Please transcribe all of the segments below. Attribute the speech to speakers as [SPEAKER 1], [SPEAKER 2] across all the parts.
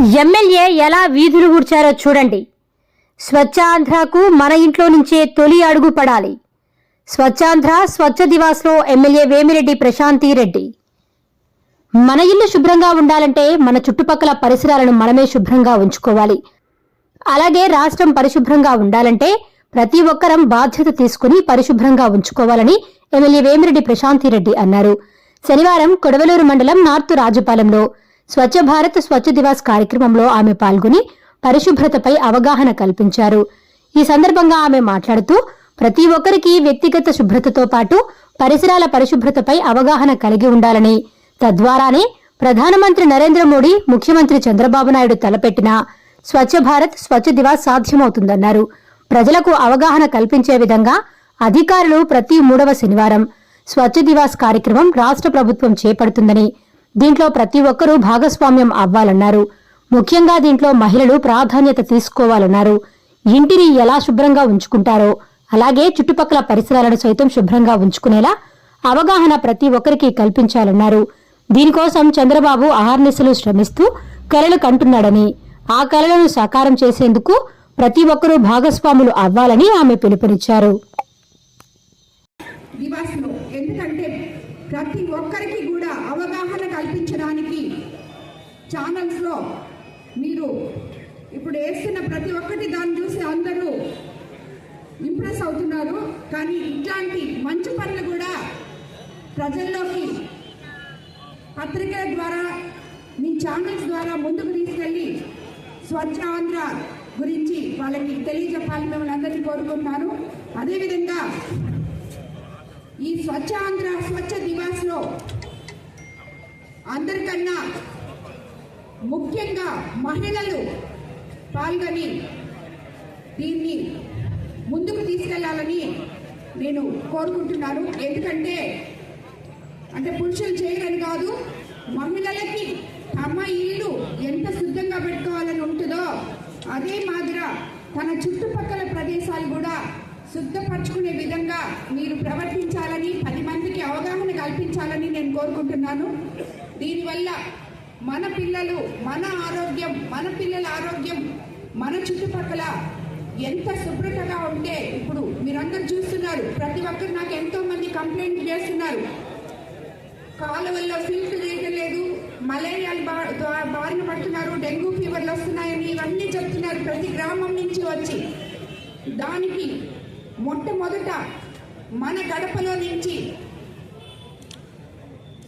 [SPEAKER 1] MLA ఎలా వీధులు ఊడ్చారో చూడండి. స్వచ్ఛాంధ్రకు మన ఇంట్లో నుంచే తొలి అడుగు పడాలి. స్వచ్ఛాంధ్ర స్వచ్ఛ దివాస్లో ఎమ్మెల్యే వేమిరెడ్డి ప్రశాంతి రెడ్డి. మన ఇల్లు శుభ్రంగా ఉండాలంటే మన చుట్టుపక్కల పరిసరాలను మనమే శుభ్రంగా ఉంచుకోవాలి. అలాగే రాష్ట్రం పరిశుభ్రంగా ఉండాలంటే ప్రతి ఒక్కరం బాధ్యత తీసుకుని పరిశుభ్రంగా ఉంచుకోవాలని ఎమ్మెల్యే వేమిరెడ్డి ప్రశాంతిరెడ్డి అన్నారు. శనివారం కొడవలూరు మండలం నార్త్ రాజపాలెంలో స్వచ్ఛ భారత్ స్వచ్ఛ దివాస్ కార్యక్రమంలో ఆమె పాల్గొని పరిశుభ్రతపై అవగాహన కల్పించారు. ఈ సందర్భంగా ఆమె మాట్లాడుతూ ప్రతి ఒక్కరికి వ్యక్తిగత శుభ్రతతో పాటు పరిసరాల పరిశుభ్రతపై అవగాహన కలిగి ఉండాలని తద్వారానే ప్రధానమంత్రి నరేంద్ర మోడీ ముఖ్యమంత్రి చంద్రబాబు నాయుడు తలపెట్టిన స్వచ్ఛ భారత్ స్వచ్ఛ దివాస్ సాధ్యమవుతుందన్నారు. ప్రజలకు అవగాహన కల్పించే విధంగా అధికారులు ప్రతి మూడవ శనివారం స్వచ్ఛ దివాస్ కార్యక్రమం రాష్ట్ర ప్రభుత్వం చేపడుతుందని దీంట్లో ప్రతి ఒక్కరూ భాగస్వామ్యం అవ్వాలన్నారు. ముఖ్యంగా దీంట్లో మహిళలు ప్రాధాన్యత తీసుకోవాలన్నారు. ఇంటిని ఎలా శుభ్రంగా ఉంచుకుంటారో అలాగే చుట్టుపక్కల పరిసరాలను సైతం శుభ్రంగా ఉంచుకునేలా అవగాహన ప్రతి ఒక్కరికి కల్పించాలన్నారు. దీనికోసం చంద్రబాబు ఆహార్నిశలు శ్రమిస్తూ కలలు కంటున్నాడని ఆ కలలను సాకారం చేసేందుకు ప్రతి ఒక్కరూ భాగస్వాములు అవ్వాలని ఆమె పిలుపునిచ్చారు
[SPEAKER 2] దివాస్లో ఎందుకంటే ప్రతి ఒక్కరికి కూడా అవగాహన కల్పించడానికి ఛానల్స్లో మీరు ఇప్పుడు వేస్తున్న ప్రతి ఒక్కటి దాన్ని చూసి అందరూ ఇంప్రెస్ అవుతున్నారు. కానీ ఇట్లాంటి మంచి పనులు కూడా ప్రజల్లోకి పత్రికల ద్వారా మీ ఛానల్స్ ద్వారా ముందుకు తీసుకెళ్ళి స్వచ్ఛ ఆంధ్ర గురించి వాళ్ళకి తెలియజెప్పాలని మిమ్మల్ని అందరినీ కోరుకుంటున్నాను. అదేవిధంగా ఈ స్వచ్ఛ ఆంధ్ర స్వచ్ఛ దివాస్లో అందరికన్నా ముఖ్యంగా మహిళలు పాల్గొని దీన్ని ముందుకు తీసుకెళ్ళాలని నేను కోరుకుంటున్నాను. ఎందుకంటే అంటే పురుషులు చేయరని కాదు మహిళలకి తమ ఇల్లు ఎంత శుద్ధంగా పెట్టుకోవాలని ఉంటుందో అదే మాదిర తన చుట్టుపక్కల ప్రదేశాలు కూడా శుద్ధపరచుకునే విధంగా మీరు ప్రవర్తించాలని పది మందికి అవగాహన కల్పించాలని నేను కోరుకుంటున్నాను. దీనివల్ల మన పిల్లలు మన ఆరోగ్యం మన పిల్లల ఆరోగ్యం మన చుట్టుపక్కల ఎంత శుభ్రతగా ఉంటే ఇప్పుడు మీరందరూ చూస్తున్నారు. ప్రతి ఒక్కరు నాకు ఎంతో మంది కంప్లైంట్ చేస్తున్నారు. కాలువల్లో సిల్క్ చేయడం లేదు మలేరియాలు బా బారిన పడుతున్నారు డెంగ్యూ ఫీవర్లు వస్తున్నాయని ఇవన్నీ చెప్తున్నారు. ప్రతి గ్రామం నుంచి వచ్చి దానికి మొట్టమొదట మన గడపలో నుంచి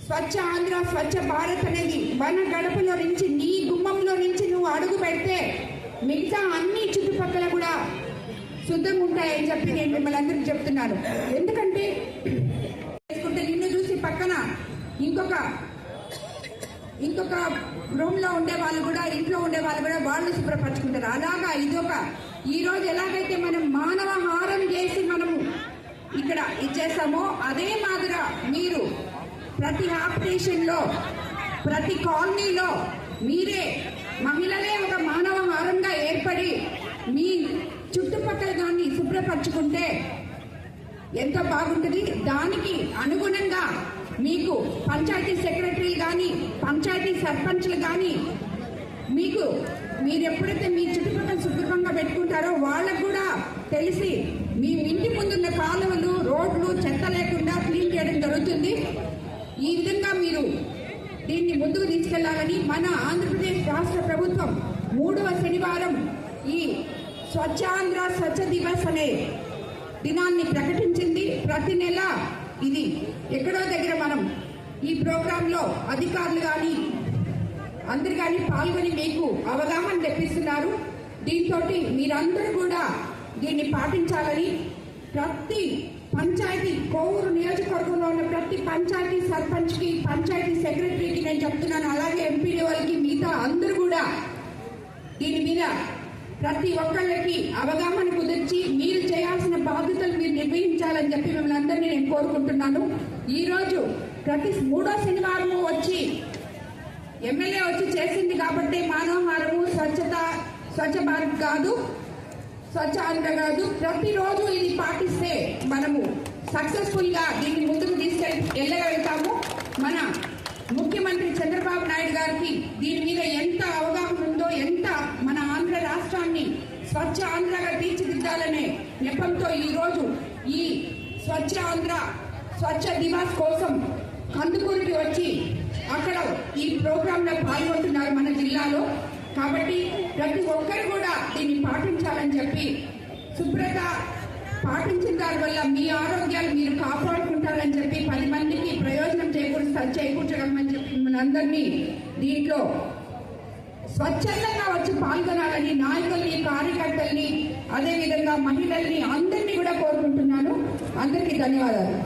[SPEAKER 2] స్వచ్ఛ ఆంధ్ర స్వచ్ఛ భారత్ అనేది మన గడపలో నుంచి నీ గుమ్మంలో నుంచి నువ్వు అడుగు పెడితే మిగతా అన్ని చుట్టుపక్కల కూడా శుద్ధంగా ఉంటాయని చెప్పి నేను మిమ్మల్ని అందరికీ చెప్తున్నాను. ఎందుకంటే చేసుకుంటే నిన్ను చూసి పక్కన ఇంకొక ఇంకొక రూమ్లో ఉండే వాళ్ళు కూడా ఇంట్లో ఉండే వాళ్ళు కూడా వాళ్ళు శుభ్రపరచుకుంటారు. అలాగా ఇదొక ఈ రోజు ఎలాగైతే మనం మానవ హారం చేసి మనము ఇక్కడ ఇచ్చేసామో అదే మాదిరా మీరు ప్రతి హాపిటేషన్లో ప్రతి కాలనీలో మీరే మహిళలే ఒక మానవ హారంగా ఏర్పడి మీ చుట్టుపక్కల దాన్ని శుభ్రపరచుకుంటే ఎంత బాగుంటుంది. దానికి అనుగుణంగా మీకు పంచాయతీ సెక్రటరీ కానీ పంచాయతీ సర్పంచ్లు కానీ మీకు మీరు ఎప్పుడైతే మీ చుట్టుపక్కల శుభ్రంగా పెట్టుకుంటారో వాళ్ళకు కూడా తెలిసి మీ ఇంటి ముందున్న కాలువలు రోడ్లు చెత్త లేకుండా క్లీన్ చేయడం జరుగుతుంది. ఈ విధంగా మీరు దీన్ని ముందుకు తీసుకెళ్ళాలని మన ఆంధ్రప్రదేశ్ రాష్ట్ర ప్రభుత్వం మూడవ శనివారం ఈ స్వచ్ఛాంధ్ర స్వచ్ఛ దివస్ అనే దినాన్ని ప్రకటించింది. ప్రతి నెల ఇది ఎక్కడో దగ్గర మనం ఈ ప్రోగ్రాంలో అధికారులు కానీ అందరు కానీ పాల్గొని మీకు అవగాహన తెప్పిస్తున్నారు. దీంతో మీరందరూ కూడా దీన్ని పాటించాలని ప్రతి పంచాయతీ కోవూరు నియోజకవర్గంలో ఉన్న ప్రతి పంచాయతీ సర్పంచ్కి పంచాయతీ సెక్రటరీకి నేను చెప్తున్నాను. అలాగే ఎంపీడీ వాళ్ళకి మిగతా అందరూ కూడా దీని మీద ప్రతి ఒక్కళ్ళకి అవగాహన కుదిర్చి మీరు చేయాల్సిన బాధ్యతలు మీరు నిర్వహించాలని చెప్పి మిమ్మల్ని అందరినీ నేను కోరుకుంటున్నాను. ఈరోజు ప్రతి మూడో శనివారము వచ్చి ఎమ్మెల్యే వచ్చి చేసింది కాబట్టి మానవహారము స్వచ్ఛత స్వచ్ఛ భారత్ కాదు స్వచ్ఛ ఆంధ్ర కాదు. ప్రతిరోజు ఇది పాటిస్తే మనము సక్సెస్ఫుల్గా దీన్ని ముందుకు తీసుకెళ్ళి వెళ్ళగలుగుతాము. మన ముఖ్యమంత్రి చంద్రబాబు నాయుడు గారికి దీని మీద ఎంత అవగాహన ఉందో ఎంత మన ఆంధ్ర రాష్ట్రాన్ని స్వచ్ఛ ఆంధ్రగా తీర్చిదిద్దాలనే నెపంతో ఈ రోజు ఈ స్వచ్ఛ ఆంధ్ర స్వచ్ఛ దివాస్ కోసం కందుకూరికి వచ్చి అక్కడ ఈ ప్రోగ్రామ్లో పాల్గొంటున్నారు మన జిల్లాలో. కాబట్టి ప్రతి ఒక్కరు కూడా దీన్ని పాటించాలని చెప్పి శుభ్రత పాటించిన దాని వల్ల మీ ఆరోగ్యాలు మీరు కాపాడుకుంటారని చెప్పి పది మందికి ప్రయోజనం చేకూరుస్తా చేకూర్చగలమని చెప్పి మనందరినీ దీంట్లో స్వచ్ఛందంగా వచ్చి పాల్గొనాలని నాయకుల్ని కార్యకర్తల్ని అదేవిధంగా మహిళల్ని అందరినీ కూడా కోరుకుంటున్నాను. అందరికీ ధన్యవాదాలు.